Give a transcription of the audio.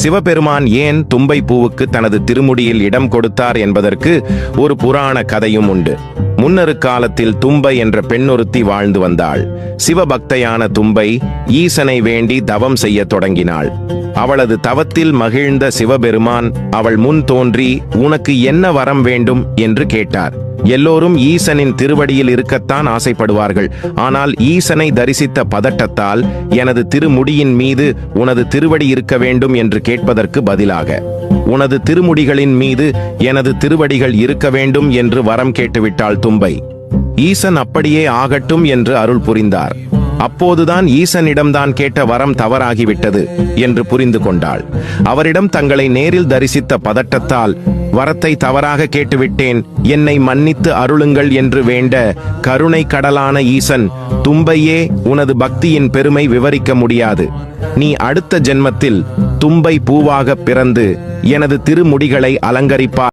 சிவபெருமான் ஏன் தும்பை பூவுக்கு தனது திருமுடியில் இடம் கொடுத்தார் என்பதற்கு ஒரு புராண கதையும் உண்டு. முன்னொரு காலத்தில் தும்பை என்ற பெண்ணொருத்தி வாழ்ந்து வந்தாள். சிவபக்தையான தும்பை ஈசனை வேண்டி தவம் செய்யத் தொடங்கினாள். அவளது தவத்தில் மகிழ்ந்த சிவபெருமான் அவள் முன் தோன்றி உனக்கு என்ன வரம் வேண்டும்? என்று கேட்டார். எல்லோரும் ஈசனின் திருவடியில் இருக்கத்தான் ஆசைப்படுவார்கள். ஆனால் ஈசனை தரிசித்த பதட்டத்தால் எனது திருமுடியின் மீது உனது திருவடி இருக்க வேண்டும் என்று கேட்பதற்கு பதிலாக உனது திருமுடிகளின் மீது எனது திருவடிகள் இருக்க வேண்டும் என்று வரம் கேட்டுவிட்டாள் தும்பை. ஈசன் அப்படியே ஆகட்டும் என்று அருள் புரிந்தார். அப்போதுதான் ஈசனிடம்தான் கேட்ட வரம் தவறாகிவிட்டது என்று புரிந்து கொண்டாள். அவரிடம் தங்களை நேரில் தரிசித்த பதட்டத்தால் வரத்தை தவறாக கேட்டுவிட்டேன். என்னை மன்னித்து அருளுங்கள் என்று வேண்ட கருணை கடலான ஈசன் தும்பையே உனது பக்தியின் பெருமை விவரிக்க முடியாது. நீ அடுத்த ஜென்மத்தில் தும்பை பூவாக பிறந்து எனது திருமுடிகளை அலங்கரிப்பார்.